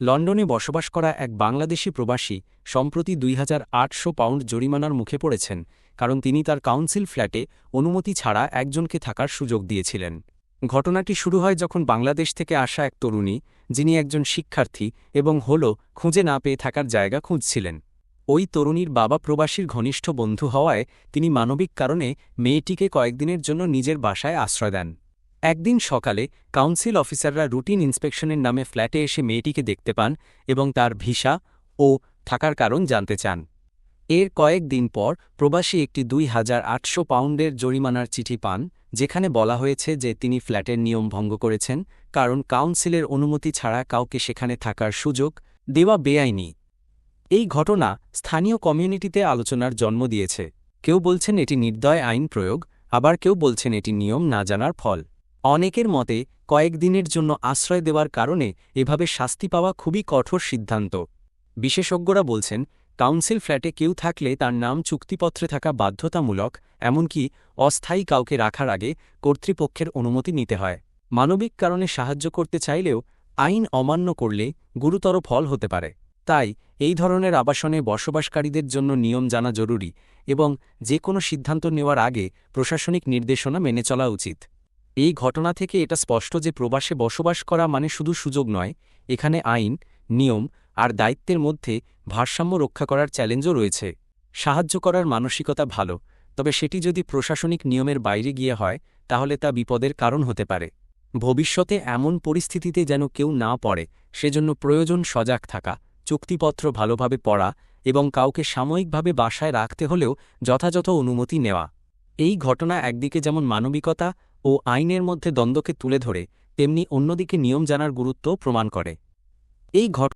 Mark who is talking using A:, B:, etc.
A: লন্ডনে বসবাস করা এক বাংলাদেশি প্রবাসী সম্প্রতি দুই হাজার আটশো পাউন্ড জরিমানার মুখে পড়েছেন, কারণ তিনি তার কাউন্সিল ফ্ল্যাটে অনুমতি ছাড়া একজনকে থাকার সুযোগ দিয়েছিলেন। ঘটনাটি শুরু হয় যখন বাংলাদেশ থেকে আসা এক তরুণী, যিনি একজন শিক্ষার্থী এবং হল খুঁজে না পেয়ে থাকার জায়গা খুঁজছিলেন। ওই তরুণীর বাবা প্রবাসীর ঘনিষ্ঠ বন্ধু হওয়ায় তিনি মানবিক কারণে মেয়েটিকে কয়েকদিনের জন্য নিজের বাসায় আশ্রয় দেন। একদিন সকালে কাউন্সিল অফিসাররা রুটিন ইন্সপেকশনের নামে ফ্ল্যাটে এসে মেয়েটিকে দেখতে পান এবং তার ভিসা ও থাকার কারণ জানতে চান। এর কয়েক দিন পর প্রবাসী একটি দুই হাজার আটশো পাউন্ডের জরিমানার চিঠি পান, যেখানে বলা হয়েছে যে তিনি ফ্ল্যাটের নিয়ম ভঙ্গ করেছেন, কারণ কাউন্সিলের অনুমতি ছাড়া কাউকে সেখানে থাকার সুযোগ দেওয়া বেআইনি। এই ঘটনা স্থানীয় কমিউনিটিতে আলোচনার জন্ম দিয়েছে। কেউ বলছেন এটি নির্দয় আইন প্রয়োগ, আবার কেউ বলছেন এটি নিয়ম না জানার ফল। অনেকের মতে কয়েকদিনের জন্য আশ্রয় দেওয়ার কারণে এভাবে শাস্তি পাওয়া খুবই কঠোর সিদ্ধান্ত। বিশেষজ্ঞরা বলছেন, কাউন্সিল ফ্ল্যাটে কেউ থাকলে তার নাম চুক্তিপত্রে থাকা বাধ্যতামূলক, এমনকি অস্থায়ী কাউকে রাখার আগে কর্তৃপক্ষের অনুমতি নিতে হয়। মানবিক কারণে সাহায্য করতে চাইলেও আইন অমান্য করলে গুরুতর ফল হতে পারে। তাই, এই ধরনের আবাসনে বসবাসকারীদের জন্য নিয়ম জানা জরুরি এবং যে কোনো সিদ্ধান্ত নেওয়ার আগে প্রশাসনিক নির্দেশনা মেনে চলা উচিত। এই ঘটনা থেকে এটা স্পষ্ট যে প্রবাসে বসবাস করা মানে শুধু সুযোগ নয়, এখানে আইন, নিয়ম আর দায়িত্বের মধ্যে ভারসাম্য রক্ষা করার চ্যালেঞ্জও রয়েছে। সাহায্য করার মানসিকতা ভালো, তবে সেটি যদি প্রশাসনিক নিয়মের বাইরে গিয়ে হয়, তাহলে তা বিপদের কারণ হতে পারে। ভবিষ্যতে এমন পরিস্থিতিতে যেন কেউ না পড়ে, সেজন্য প্রয়োজন সজাগ থাকা, চুক্তিপত্র ভালোভাবে পড়া এবং কাউকে সাময়িকভাবে বাসায় রাখতে হলেও যথাযথ অনুমতি নেওয়া। এই ঘটনা একদিকে যেমন মানবিকতা ও আইনের মধ্যে দ্বন্দ্বকে তুলে ধরে, তেমনি অন্যদিকে নিয়ম জানার গুরুত্ব প্রমাণ করে। এই ঘট